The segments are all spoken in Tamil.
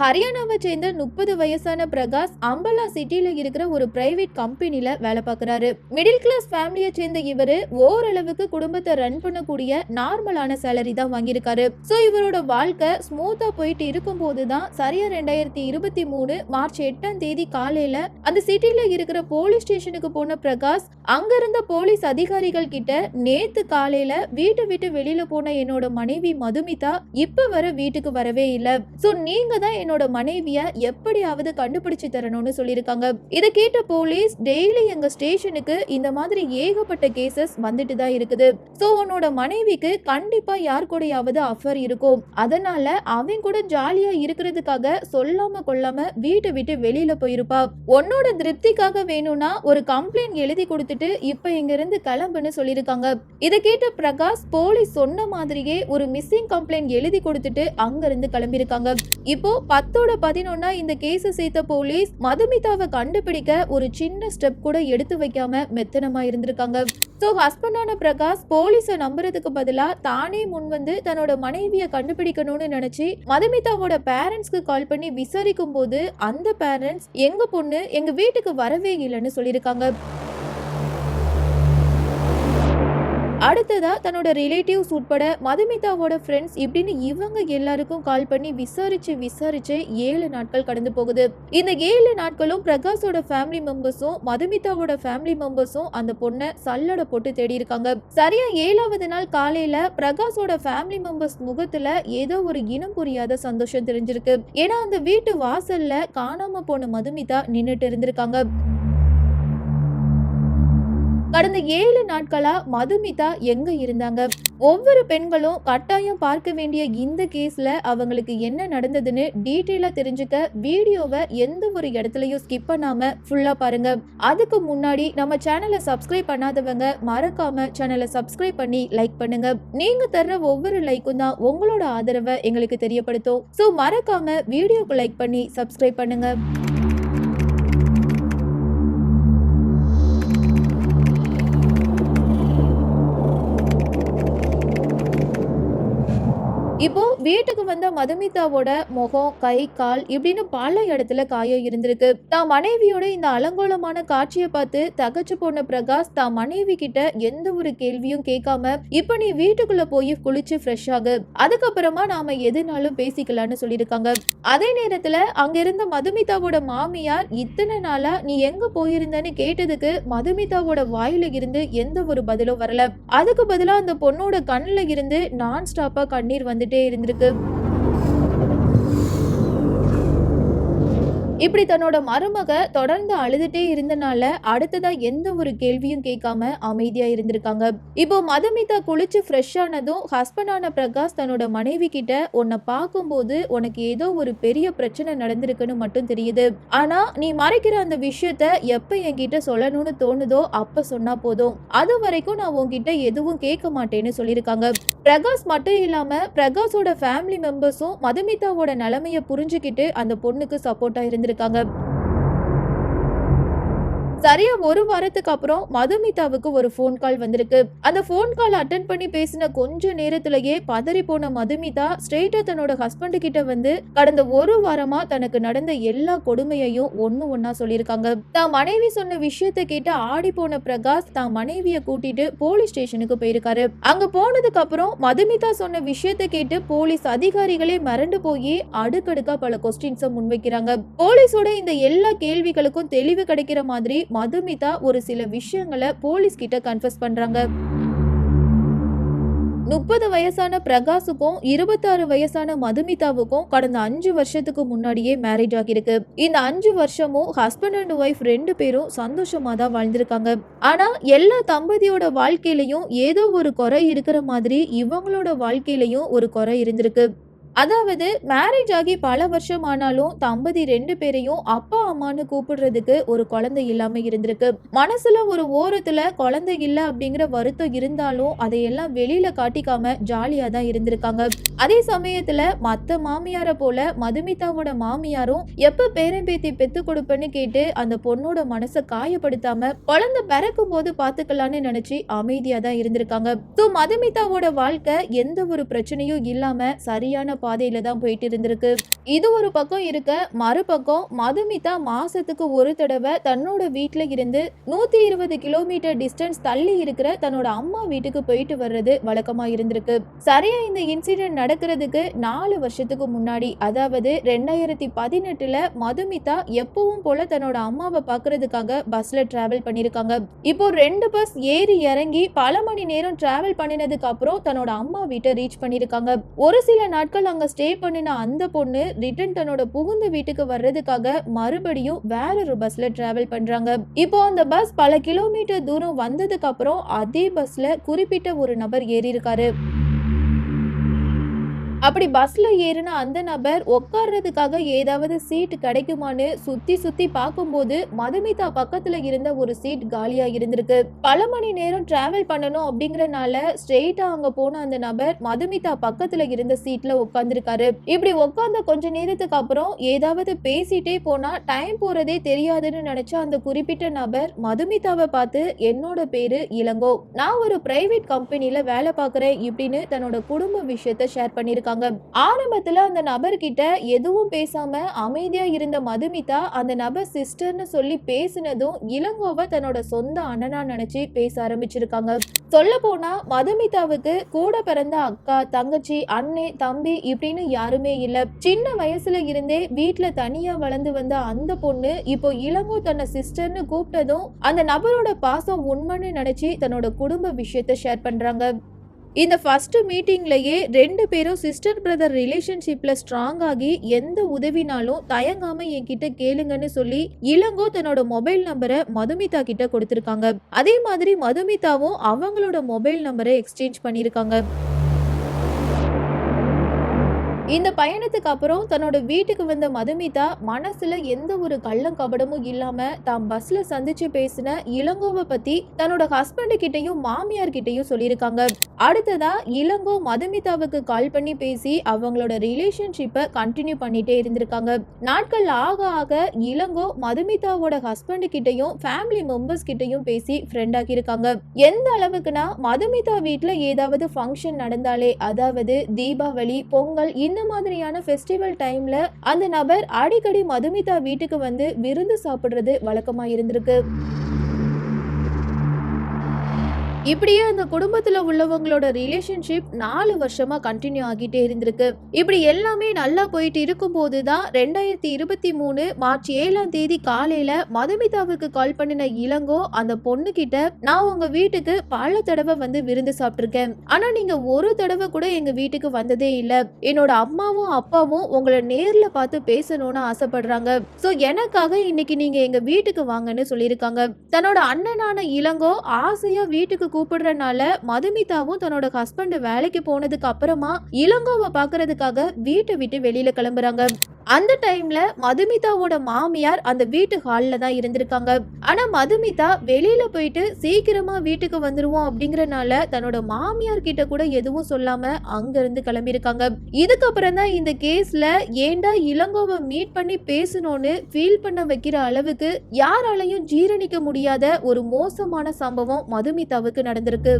ஹரியானாவை சேர்ந்த முப்பது வயசான பிரகாஷ் அம்பலா சிட்டியில இருக்கிற ஒரு பிரைவேட் கம்பெனில வேலை பார்க்கறாரு. மிடில் கிளாஸ் ஃபேமிலியை சேர்ந்த இவரு ஓரளவுக்கு குடும்பத்தை ரன் பண்ணக்கூடிய நார்மலான சேலரி தான் வாங்கியிருக்காரு. ஸோ இவரோட வாழ்க்கை ஸ்மூத்தா போயிட்டு இருக்கும்போது தான் சரியா ரெண்டாயிரத்தி இருபத்தி மூணு மார்ச் எட்டாம் தேதி காலையில அந்த சிட்டில இருக்கிற போலீஸ் ஸ்டேஷனுக்கு போன பிரகாஷ் அங்க இருந்த போலீஸ் அதிகாரிகள் கிட்ட நேத்து காலையில வீட்டை விட்டு வெளியில போன என்னோட மனைவி மதுமிதா இப்ப வர வீட்டுக்கு வரவே இல்லை. ஸோ நீங்க தான் என்னோட மனைவிய எப்படியாவது கண்டுபிடிச்சு தரணும்னு சொல்லியிருக்காங்க. இதை கேட்ட போலீஸ் டெய்லி எங்க ஸ்டேஷனுக்கு இந்த மாதிரி ஏகப்பட்ட கேசஸ் வந்துட்டு தான் இருக்குது. சோ உன்னோட மனைவிக்கு கண்டிப்பா யார் கூடயாவது அஃபர் இருக்கும். அதனால அவன் கூட ஜாலியா இருக்கிறதுக்காக சொல்லாம கொள்ளாம வீட்டை விட்டு வெளியில போயிருப்பா. உன்னோட திருப்திக்காக வேணும்னா ஒரு கம்ப்ளைண்ட் எழுதி கொடுத்துட்டு இப்ப இங்க இருந்து கிளம்புன்னு சொல்லியிருக்காங்க. இதை கேட்ட பிரகாஷ் போலீஸ் சொன்ன மாதிரியே ஒரு மிஸ்ஸிங் கம்ப்ளைண்ட் எழுதி கொடுத்துட்டு அங்க இருந்து கிளம்பியிருக்காங்க. இப்போ பத்தோட பதினொன்னா இந்த கேஸை சேர்த்த போலீஸ் மதுமிதாவை கண்டுபிடிக்க ஒரு சின்ன ஸ்டெப் கூட எடுத்து வைக்காம மெத்தனமா இருந்திருக்காங்க. ஸோ ஹஸ்பண்டான பிரகாஷ் போலீஸை நம்புறதுக்கு பதிலாக தானே முன் வந்து தன்னோட மனைவியை கண்டுபிடிக்கணும்னு நினைச்சு மதுமிதாவோட பேரண்ட்ஸ்க்கு கால் பண்ணி விசாரிக்கும் போது அந்த பேரண்ட்ஸ் எங்க பொண்ணு எங்க வீட்டுக்கு வரவே இல்லைன்னு சொல்லியிருக்காங்க. அடுத்ததா தன்னோட ரிலேட்டிவ்ஸ் உட்பட மதுமிதாவோட ஃப்ரெண்ட்ஸ் இப்படின்னு இவங்க எல்லாருக்கும் கால் பண்ணி விசாரிச்சு விசாரிச்சு ஏழு நாட்கள் கடந்து போகுது. இந்த ஏழு நாட்களும் பிரகாஷோட ஃபேமிலி மெம்பர்ஸும் மதுமிதாவோட ஃபேமிலி மெம்பர்ஸும் அந்த பொண்ணை சல்லடை போட்டு தேடி இருக்காங்க. சரியா ஏழாவது நாள் காலையில பிரகாஷோட ஃபேமிலி மெம்பர்ஸ் முகத்துல ஏதோ ஒரு இனம் புரியாத சந்தோஷம் தெரிஞ்சிருக்கு. ஏன்னா அந்த வீட்டு வாசல்ல காணாம போன மதுமிதா நின்றுட்டு இருந்திருக்காங்க. கடந்த ஏழு நாட்களா மதுமிதா எங்க இருந்தாங்க? ஒவ்வொரு பெண்களும் கட்டாயம் பார்க்க வேண்டிய இந்த கேஸ்ல அவங்களுக்கு என்ன நடந்ததுன்னு டீட்டெயிலா தெரிஞ்சுக்க வீடியோவை எந்த ஒரு இடத்துலயும் ஸ்கிப் பண்ணாம ஃபுல்லா பாருங்க. அதுக்கு முன்னாடி நம்ம சேனலை சப்ஸ்கிரைப் பண்ணாதவங்க மறக்காம சேனலை சப்ஸ்கிரைப் பண்ணி லைக் பண்ணுங்க. நீங்க தர்ற ஒவ்வொரு லைக்கும் தான் உங்களோட ஆதரவை எங்களுக்கு தெரியப்படுத்தும். ஸோ மறக்காம வீடியோக்கு லைக் பண்ணி சப்ஸ்கிரைப் பண்ணுங்க. வீட்டுக்கு வந்த மதுமிதாவோட முகம் கை கால் இப்படின்னு பல இடத்துல காயம் இருந்திருக்கு. தான் மனைவியோட இந்த அலங்கோலமான காட்சியை பார்த்து தகச்சு போன பிரகாஷ் தான் மனைவி கிட்ட எந்த ஒரு கேள்வியும் கேட்காம இப்ப நீ வீட்டுக்குள்ள போய் குளிச்சு ஃப்ரெஷ் ஆகு. அதுக்கப்புறமா நாம எதுனாலும் பேசிக்கலாம்னு சொல்லியிருக்காங்க. அதே நேரத்துல அங்க இருந்த மதுமிதாவோட மாமியார் இத்தனை நாளா நீ எங்க போயிருந்தன்னு கேட்டதுக்கு மதுமிதாவோட வாயில இருந்து எந்த ஒரு பதிலும் வரல. அதுக்கு பதிலா அந்த பொண்ணோட கண்ணுல இருந்து நான் ஸ்டாப்பா கண்ணீர் வந்துட்டே இருந்திருக்கு. இப்படி தன்னோட மருமக தொடர்ந்து அழுதுட்டே இருந்தனால அடுத்ததா எந்த ஒரு கேள்வியும் கேட்காம அமைதியா இருந்திருக்காங்க. இப்போ மதுமிதா குளிச்சு ஃப்ரெஷ் ஆனதும் ஹஸ்பண்டான பிரகாஷ் தன்னோட மனைவி கிட்ட உன்னை பார்க்கும்போது உனக்கு ஏதோ ஒரு பெரிய பிரச்சனை நடந்திருக்குன்னு மட்டும் தெரியுது. ஆனா நீ மறைக்கிற அந்த விஷயத்த எப்ப என்கிட்ட சொல்லணும்னு தோணுதோ அப்ப சொன்னா போதும். அது வரைக்கும் நான் உன்கிட்ட எதுவும் கேட்க மாட்டேன்னு சொல்லியிருக்காங்க. பிரகாஷ் மட்டும் இல்லாமல் பிரகாஷோட ஃபேமிலி மெம்பர்ஸும் மதுமிதாவோட நிலமையை புரிஞ்சுக்கிட்டு அந்த பொண்ணுக்கு சப்போர்ட்டாக இருந்திருக்காங்க. சரியா ஒரு வாரத்துக்கு அப்புறம் மதுமிதாவுக்கு ஒரு ஃபோன் கால் வந்திருக்கு. அந்த ஃபோன் கால் அட்டன் பண்ணி பேசின கொஞ்ச நேரத்திலேயே பதறி போன மதுமிதா ஸ்ட்ரெயிட்டா தன்னோட ஹஸ்பண்ட் கிட்ட வந்து கடந்த ஒரு வாரமா தனக்கு நடந்த எல்லா கொடுமையையும் ஒன்னு ஒன்னா சொல்லியிருக்காங்க. தான் மனைவி சொன்ன விஷயத்தை கேட்டு ஆடி போன பிரகாஷ் தான் மனைவிய கூட்டிட்டு போலீஸ் ஸ்டேஷனுக்கு போயிருக்காரு. அங்க போனதுக்கு அப்புறம் மதுமிதா சொன்ன விஷயத்தை கேட்டு போலீஸ் அதிகாரிகளே மறண்டு போய் அடுக்கடுக்கா பல கொஸ்டின்ஸை முன்வைக்கிறாங்க. போலீஸோட இந்த எல்லா கேள்விகளுக்கும் தெளிவு கிடைக்கிற மாதிரி மதுமிதா ஒரு சில விஷயங்களை போலீஸ் கிட்ட கன்ஃபஸ் பண்றாங்க. முப்பது வயசான பிரகாஷுக்கும் இருபத்தாறு வயசான மதுமிதாவுக்கும் கடந்த அஞ்சு வருஷத்துக்கு முன்னாடியே மேரேஜ் ஆகியிருக்கு. இந்த அஞ்சு வருஷமும் ஹஸ்பண்ட் அண்ட் ஒய்ஃப் ரெண்டு பேரும் சந்தோஷமா தான் வாழ்ந்திருக்காங்க. ஆனா எல்லா தம்பதியோட வாழ்க்கையிலையும் ஏதோ ஒரு குறை இருக்கிற மாதிரி இவங்களோட வாழ்க்கையிலையும் ஒரு குறை இருந்திருக்கு. அதாவது மேரேஜ் ஆகி பல வருஷம் ஆனாலும் தம்பதி ரெண்டு பேரையும் அப்பா அம்மான்னு கூப்பிடுறதுக்கு ஒரு குழந்தை இல்லாம இருந்திருக்கு. மனசுல ஒரு ஓரத்துல குழந்தை இல்ல அப்படிங்கிற வருத்தம் இருந்தாலும் அதையெல்லாம் வெளியில காட்டிக்காம ஜாலியா தான் இருந்திருக்காங்க. அதே சமயத்துல மத்த மாமியார போல மதுமிதாவோட மாமியாரும் எப்ப பேரன் பேத்தி பெத்து கொடுப்பேன்னு கேட்டு அந்த பொண்ணோட மனசை காயப்படுத்தாம குழந்தை பிறக்கும் போது பாத்துக்கலாம்னு நினைச்சு அமைதியா தான் இருந்திருக்காங்க. ஸோ மதுமிதாவோட வாழ்க்கை எந்த ஒரு பிரச்சனையும் இல்லாம சரியான பாதையில தான் போயிட்டு இருந்திருக்கு. இது ஒரு பக்கம் இருக்க மறுபக்கம் மதுமிதா மாசத்துக்கு ஒரு தடவை தன்னோட வீட்டுல இருந்து நூத்தி இருபது கிலோமீட்டர் டிஸ்டன்ஸ் தள்ளி இருக்கிற தன்னோட அம்மா வீட்டுக்கு போயிட்டு வர்றது வழக்கமா இருந்திருக்கு. சரியா இந்த இன்சிடென்ட் நடக்கிறதுக்கு நாலு வருஷத்துக்கு முன்னாடி அதாவது ரெண்டாயிரத்தி பதினெட்டுல மதுமிதா எப்பவும் போல தன்னோட அம்மாவை பார்க்கறதுக்காக பஸ்ல டிராவல் பண்ணிருக்காங்க இப்போ ரெண்டு பஸ் ஏறி இறங்கி பல மணி நேரம் டிராவல் பண்ணினதுக்கு அப்புறம் தன்னோட அம்மா வீட்டை ரீச் பண்ணிருக்காங்க ஒரு சில நாட்கள் அங்கே ஸ்டே பண்ணின அந்த பொண்ணு ரிட்டன் தன்னோட புகுந்த வீட்டுக்கு வர்றதுக்காக மறுபடியும் வேற ஒரு பஸ்ல டிராவல் பண்றாங்க. இப்போ அந்த பஸ் பல கிலோமீட்டர் தூரம் வந்ததுக்கு அப்புறம் அதே பஸ்ல குறிப்பிட்ட ஒரு நபர் ஏறி இருக்காரு அப்படி பஸ்ல ஏறின அந்த நபர் உட்கார்றதுக்காக ஏதாவது சீட் கிடைக்குமான்னு சுத்தி சுத்தி பார்க்கும்போது மதுமிதா பக்கத்துல இருந்த ஒரு சீட் காலியா இருந்திருக்கு. பல மணி நேரம் டிராவல் பண்ணணும் அப்படிங்கறனால ஸ்ட்ரெயிட்டா அங்க போன அந்த நபர் மதுமிதா பக்கத்துல இருந்த சீட்ல உட்காந்துருக்காரு இப்படி உட்கார்ந்த கொஞ்ச நேரத்துக்கு அப்புறம் ஏதாவது பேசிட்டே போனா டைம் போறதே தெரியாதுன்னு நினைச்ச அந்த குறிப்பிட்ட நபர் மதுமிதாவை பார்த்து என்னோட பேரு இளங்கோ. நான் ஒரு பிரைவேட் கம்பெனில வேலை பார்க்கறேன் இப்படின்னு தன்னோட குடும்ப விஷயத்த ஷேர் இருக்காங்க ஆரம்பத்துல அந்த நபர்கிட்ட எதுவும் பேசாம அமைதியா இருந்த மதுமிதா அந்த நபர் சிஸ்டர்னு சொல்லி பேசினதும் இளங்கோவை தன்னோட சொந்த அண்ணனா நினைச்சு பேச ஆரம்பிச்சிருக்காங்க. சொல்ல போனா மதுமிதாவுக்கு கூட பிறந்த அக்கா தங்கச்சி அண்ணே தம்பி இப்படின்னு யாருமே இல்ல. சின்ன வயசுல இருந்தே வீட்டுல தனியா வளர்ந்து வந்த அந்த பொண்ணு இப்போ இளங்கோ தன்னை சிஸ்டர்னு கூப்பிட்டதும் அந்த நபரோட பாசம் உண்மைன்னு நினைச்சு தன்னோட குடும்ப விஷயத்த ஷேர் பண்றாங்க. இந்த ஃபஸ்ட்டு மீட்டிங்லேயே ரெண்டு பேரும் சிஸ்டர் பிரதர் ரிலேஷன்ஷிப்பில் ஸ்ட்ராங் ஆகி எந்த உதவினாலும் தயங்காமல் என்கிட்ட கேளுங்கன்னு சொல்லி இளங்கோ தன்னோட மொபைல் நம்பரை மதுமிதா கிட்ட கொடுத்துருக்காங்க. அதே மாதிரி மதுமிதாவும் அவங்களோட மொபைல் நம்பரை எக்ஸ்சேஞ்ச் பண்ணியிருக்காங்க. இந்த பயணத்துக்கு அப்புறம் தன்னோட வீட்டுக்கு வந்த மதுமிதா மனசுல எந்த ஒரு கள்ளம் கபடமும் இல்லாம தாம் பஸ்ல சந்திச்சு பேசின இளங்கோவை பத்தி தன்னோட ஹஸ்பண்ட் கிட்டயும் மாமியார் கிட்டயும் சொல்லியிருக்காங்க. அடுத்ததா இளங்கோ மதுமிதாவுக்கு கால் பண்ணி பேசி அவங்களோட ரிலேஷன்ஷிப்பை கண்டினியூ பண்ணிட்டே இருந்திருக்காங்க. நாட்கள் ஆக ஆக இளங்கோ மதுமிதாவோட ஹஸ்பண்ட் கிட்டயும் ஃபேமிலி மெம்பர்ஸ் கிட்டயும் பேசி ஃப்ரெண்ட் ஆகியிருக்காங்க எந்த அளவுக்குனா மதுமிதா வீட்டில் ஏதாவது ஃபங்க்ஷன் நடந்தாலே அதாவது தீபாவளி பொங்கல் இந்த மாதிரியான ஃபெஸ்டிவல் டைம்ல அந்த நபர் அடிக்கடி மதுமிதா வீட்டுக்கு வந்து விருந்து சாப்பிடுறது வழக்கமா இருந்திருக்கு. இப்படியே அந்த குடும்பத்துல உள்ளவங்களோட ரிலேஷன்ஷிப் நாலு வருஷமா கண்டினியூ ஆகிட்டே இருந்திருக்கு. இப்படி எல்லாமே நல்லா போயிட்டு இருக்கும்போது தான் ரெண்டாயிரத்தி இருபத்தி மூணு மார்ச் ஏழாம் தேதி காலையில மதுமிதாவுக்கு கால் பண்ணின இளங்கோ அந்த பொண்ணு கிட்ட நான் உங்க வீட்டுக்கு பல தடவை வந்து விருந்து சாப்பிட்டிருக்கேன். ஆனா நீங்க ஒரு தடவை கூட எங்க வீட்டுக்கு வந்ததே இல்ல. என்னோட அம்மாவும் அப்பாவும் உங்களை நேர்ல பார்த்து பேசணும்னு ஆசைப்படுறாங்க. சோ எனக்காக இன்னைக்கு நீங்க எங்க வீட்டுக்கு வாங்கன்னு சொல்லியிருக்காங்க. தன்னோட அண்ணனான இளங்கோ ஆசையா வீட்டுக்கு கூப்பிடுறனால மதுமிதாவும் தன்னோட ஹஸ்பண்ட் வேலைக்கு போனதுக்கு அப்புறமா இளங்கோவை பாக்குறதுக்காக வீட்டை விட்டு வெளியில கிளம்புறாங்க. அந்த டைம்ல மதுமிதாவோட மாமியார் அந்த வீட்டு ஹாலில் தான் இருந்திருக்காங்க. ஆனா மதுமிதா வெளியில போயிட்டு சீக்கிரமா வீட்டுக்கு வந்துருவோம் அப்படிங்கறனால தன்னோட மாமியார் கிட்ட கூட எதுவும் சொல்லாம அங்க இருந்து கிளம்பியிருக்காங்க. இதுக்கப்புறம் தான் இந்த கேஸ்ல ஏண்டா இளங்கோவை மீட் பண்ணி பேசணும்னு ஃபீல் பண்ண வைக்கிற அளவுக்கு யாராலையும் ஜீரணிக்க முடியாத ஒரு மோசமான சம்பவம் மதுமிதாவுக்கு நடந்திருக்கு.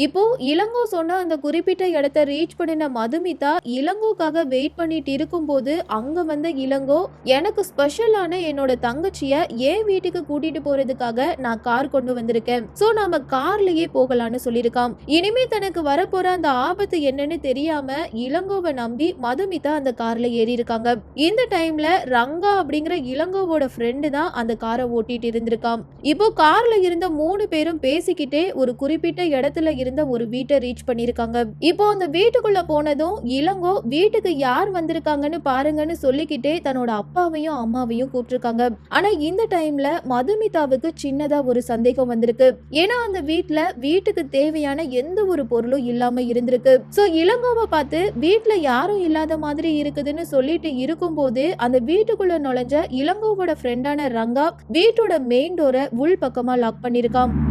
இப்போ இளங்கோ சொன்ன அந்த குறிப்பிட்ட இடத்த ரீச் பண்ணின மதுமிதா இளங்கோக்காக வெயிட் பண்ணிட்டு இருக்கும்போது அங்க வந்த இளங்கோ எனக்கு ஸ்பெஷலான என்னோட தங்கச்சிய என் வீட்டுக்கு கூட்டிட்டு போறதுக்காக நான் கார் கொண்டு வந்திருக்கேன். சோ நாம கார்லயே போகலான்னு சொல்லியிருக்கான் இனிமே தனக்கு வரப்போற அந்த ஆபத்து என்னன்னு தெரியாம இளங்கோவை நம்பி மதுமிதா அந்த கார்ல ஏறி இருக்காங்க இந்த டைம்ல ரங்கா அப்படிங்கிற இளங்கோவோட ஃப்ரெண்டு தான் அந்த காரை ஓட்டிட்டு இருந்திருக்கான் இப்போ கார்ல இருந்த மூணு பேரும் பேசிக்கிட்டே ஒரு குறிப்பிட்ட இடத்துல இருந்து ஒரு வீட்டை ரீச் பண்ணியிருக்காங்க. இப்போ அந்த வீட்டுக்குள்ள போனதும் இளங்கோ வீட்டுக்கு யார் வந்திருக்காங்கன்னு பாருங்கன்னு சொல்லிக்கிட்டே தன்னோட அப்பாவையும் அம்மாவையும் கூப்பிட்டுருக்காங்க. ஆனா இந்த டைம்ல மதுமிதாவுக்கு சின்னதா ஒரு சந்தேகம் வந்திருக்கு. ஏன்னா அந்த வீட்டுல வீட்டுக்கு தேவையான எந்த ஒரு பொருளும் இல்லாம இருந்திருக்கு. சோ இளங்கோவை பார்த்து வீட்டுல யாரும் இல்லாத மாதிரி இருக்குதுன்னு சொல்லிட்டு இருக்கும்போது அந்த வீட்டுக்குள்ள நுழைஞ்ச இளங்கோவோட ஃப்ரெண்டான ரங்கா வீட்டோட மெயின் டோரை உள் பக்கமா லாக் பண்ணிருக்கான்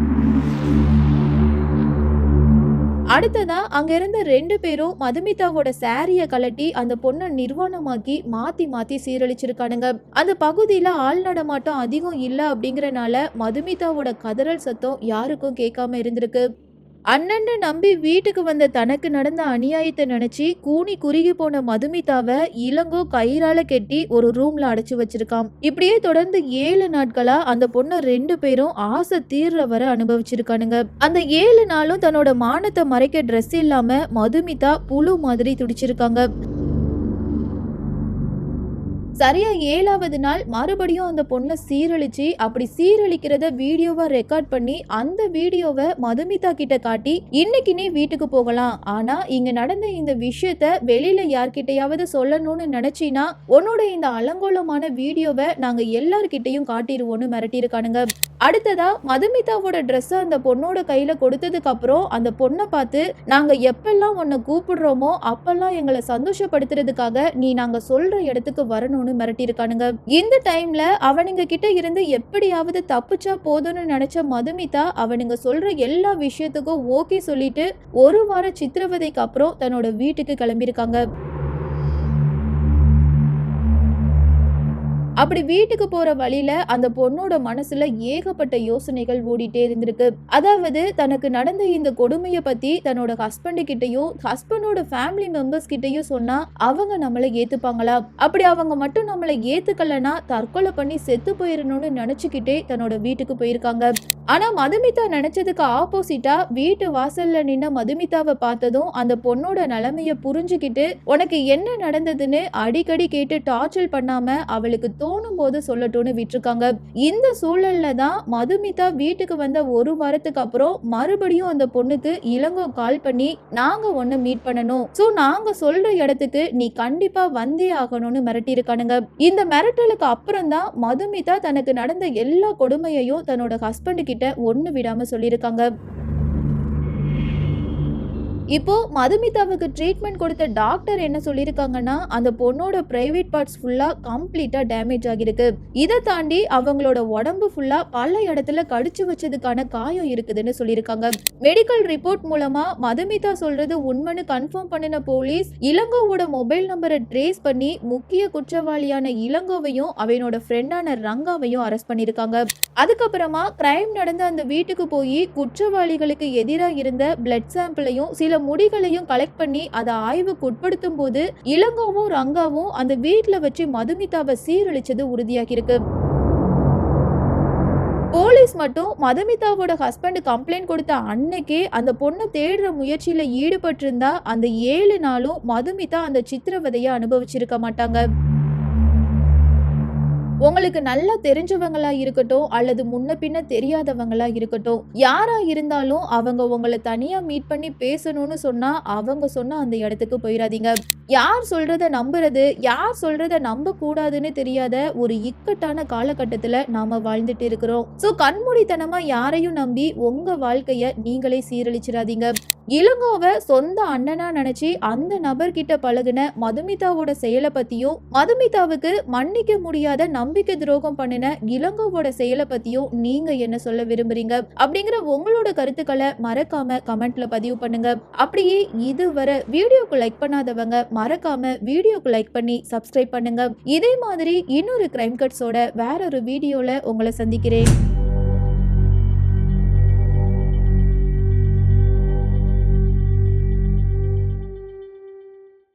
அடுத்ததா அங்க இருந்த ரெண்டு பேரும் மதுமிதாவோட சாரிய கலட்டி அந்த பொண்ணை நிர்வாணமாக்கி மாத்தி மாத்தி சீரழிச்சிருக்கானுங்க. அந்த பகுதியில ஆள் நடமாட்டம் அதிகம் இல்ல அப்படிங்கறனால மதுமிதாவோட கதறல் சத்தம் யாருக்கும் கேட்காம இருந்திருக்கு. அண்ணன்னு நம்பி வீட்டுக்கு வந்த தனக்கு நடந்த அநியாயத்தை நினச்சி கூனி குறுகி போன மதுமிதாவை இளங்கோ கயிறால கெட்டி ஒரு ரூம்ல அடைச்சு வச்சிருக்கான் இப்படியே தொடர்ந்து ஏழு நாட்களா அந்த பொண்ணை ரெண்டு பேரும் ஆசை தீர்ற வர அனுபவிச்சிருக்கானுங்க. அந்த ஏழு நாளும் தன்னோட மானத்தை மறைக்க ட்ரெஸ் இல்லாம மதுமிதா புழு மாதிரி துடிச்சிருக்காங்க. சரியா ஏழாவது நாள் மறுபடியும் அந்த பொண்ணை சீரழிச்சு அப்படி சீரழிக்கிறத வீடியோவா ரெக்கார்ட் பண்ணி அந்த வீடியோவை மதுமிதா கிட்ட காட்டி இன்னைக்கு நீ வீட்டுக்கு போகலாம். ஆனா இங்க நடந்த இந்த விஷயத்த வெளியில யார்கிட்டயாவது சொல்லணும்னு நினைச்சினா உன்னோட இந்த அலங்கோலமான வீடியோவை நாங்க எல்லார்கிட்டையும் காட்டிடுவோம்னு மிரட்டியிருக்கானுங்க. அடுத்ததா மதுமிதாவோட ட்ரெஸ் அந்த பொண்ணோட கையில கொடுத்ததுக்கு அப்புறம் அந்த பொண்ணை பார்த்து நாங்க எப்பெல்லாம் உன்னை கூப்பிடுறோமோ அப்பெல்லாம் எங்களை சந்தோஷப்படுத்துறதுக்காக நீ நாங்க சொல்ற இடத்துக்கு வரணும்னு மிரட்டியிருக்கானுங்க. இந்த டைம்ல அவனுங்க கிட்ட இருந்து எப்படியாவது தப்பிச்சா போதும்னு நினைச்ச மதுமிதா அவனுங்க சொல்ற எல்லா விஷயத்துக்கும் ஓகே சொல்லிட்டு ஒரு வார சித்திரவதைக்கு அப்புறம் தன்னோட வீட்டுக்கு கிளம்பியிருக்காங்க. அப்படி வீட்டுக்கு போற வழியில அந்த பொண்ணோட மனசுல ஏகப்பட்ட யோசனைகள் ஓடிட்டே இருந்திருக்கு. அதாவது தனக்கு நடந்த இந்த கொடுமையை பத்தி தன்னோட ஹஸ்பண்ட் கிட்டயும் ஹஸ்பண்டோட ஃபேமிலி மெம்பர்ஸ் கிட்டயும் சொன்னா அவங்க நம்மளை ஏத்துப்பாங்களா? அப்படி அவங்க மட்டும் நம்மளை ஏத்துக்கலனா தற்கொலை பண்ணி செத்து போயிடணும்னு நினைச்சுக்கிட்டே தன்னோட வீட்டுக்கு போயிருக்காங்க. ஆனால் மதுமிதா நினச்சதுக்கு ஆப்போசிட்டாக வீட்டு வாசலில் நின்ன மதுமிதாவை பார்த்ததும் அந்த பொண்ணோட நிலமையை புரிஞ்சுக்கிட்டு உனக்கு என்ன நடந்ததுன்னு அடிக்கடி கேட்டு டார்ச்சர் பண்ணாமல் அவளுக்கு தோணும் போது சொல்லட்டும்னு விட்டுருக்காங்க. இந்த சூழல்ல தான் மதுமிதா வீட்டுக்கு வந்த ஒரு வாரத்துக்கு அப்புறம் மறுபடியும் அந்த பொண்ணுக்கு இளங்கோ கால் பண்ணி நாங்கள் ஒன்று மீட் பண்ணணும். ஸோ நாங்கள் சொல்கிற இடத்துக்கு நீ கண்டிப்பாக வந்தே ஆகணும்னு மிரட்டியிருக்கானுங்க. இந்த மிரட்டலுக்கு அப்புறம் தான் மதுமிதா தனக்கு நடந்த எல்லா கொடுமையையும் தன்னோட ஹஸ்பண்ட் கிட்ட ஒன்னு விடாம சொல்லியிருக்காங்க. இப்போ மதுமிதாவுக்கு ட்ரீட்மெண்ட் கொடுத்த டாக்டர் என்ன சொல்லியிருக்காங்கன்னா அந்த பொண்ணோட பிரைவேட் பார்ட்ஸ் ஃபுல்லா கம்ப்ளீட்டா டேமேஜ் ஆகிருக்கு இதை தாண்டி அவங்களோட உடம்பு ஃபுல்லா பல இடத்துல கடிச்சு வச்சதுக்கான காயம் இருக்குதுன்னு சொல்லியிருக்காங்க. மெடிக்கல் ரிப்போர்ட் மூலமா மதுமிதா சொல்றது உண்மைன்னு கன்ஃபார்ம் பண்ணின போலீஸ் இளங்கோவோட மொபைல் நம்பரை ட்ரேஸ் பண்ணி முக்கிய குற்றவாளியான இளங்கோவையும் அவனோட ஃப்ரெண்டான ரங்காவையும் அரெஸ்ட் பண்ணியிருக்காங்க. அதுக்கப்புறமா கிரைம் நடந்த அந்த வீட்டுக்கு போய் குற்றவாளிகளுக்கு எதிராக இருந்த பிளட் சாம்பிளையும் சில முடிகளையும் கலெக்ட் பண்ணி அதை ஆய்வுக்கு உட்படுத்தும் போது இளங்காவும் ரங்காவும் அந்த வீட்டில் வச்சு மதுமிதாவை சீரழிச்சது உறுதியாகியிருக்கு. போலீஸ் மட்டும் மதுமிதாவோட ஹஸ்பண்ட் கம்ப்ளைண்ட் கொடுத்த அன்னைக்கே அந்த பொண்ணை தேடுற முயற்சியில ஈடுபட்டிருந்தா அந்த ஏழு நாளும் மதுமிதா அந்த சித்திரவதையை அனுபவிச்சிருக்க மாட்டாங்க. உங்களுக்கு நல்லா தெரிஞ்சவங்களா இருக்கட்டும் அல்லது முன்ன பின்ன தெரியாதவங்களா இருக்கட்டும் யாரா இருந்தாலும் அவங்க உங்களை தனியா மீட் பண்ணி பேசணும்னு சொன்னா அவங்க சொன்ன அந்த இடத்துக்கு போயிடாதீங்க யார் சொல்றத நம்புறது யார் சொல்றத நம்ப கூடாதுன்னு தெரியாத ஒரு இக்கட்டான காலகட்டத்துல நாம வாழ்ந்துட்டு இருக்கிறோம். சோ கண்மூடித்தனமா யாரையும் நம்பி உங்க வாழ்க்கைய நீங்களே சீரழிச்சிடாதீங்க. இளங்கோவை சொந்த அண்ணனா நினைச்சு அந்த நபர்கிட்ட பழகுன மதுமிதாவோட செயலை பத்தியும் மதுமிதாவுக்கு மன்னிக்க முடியாத நம்பிக்கை துரோகம் பண்ணின இளங்கோவோட செயலை பத்தியும் நீங்க என்ன சொல்ல விரும்புறீங்க? அப்படிங்கிற உங்களோட கருத்துக்களை மறக்காம கமெண்ட்ல பதிவு பண்ணுங்க. அப்படியே இதுவரை வீடியோக்கு லைக் பண்ணாதவங்க மறக்காம வீடியோக்கு லைக் பண்ணி சப்ஸ்கிரைப் பண்ணுங்க. இதே மாதிரி இன்னொரு கிரைம் கட்ஸோட வேற ஒரு வீடியோல உங்களை சந்திக்கிறேன்.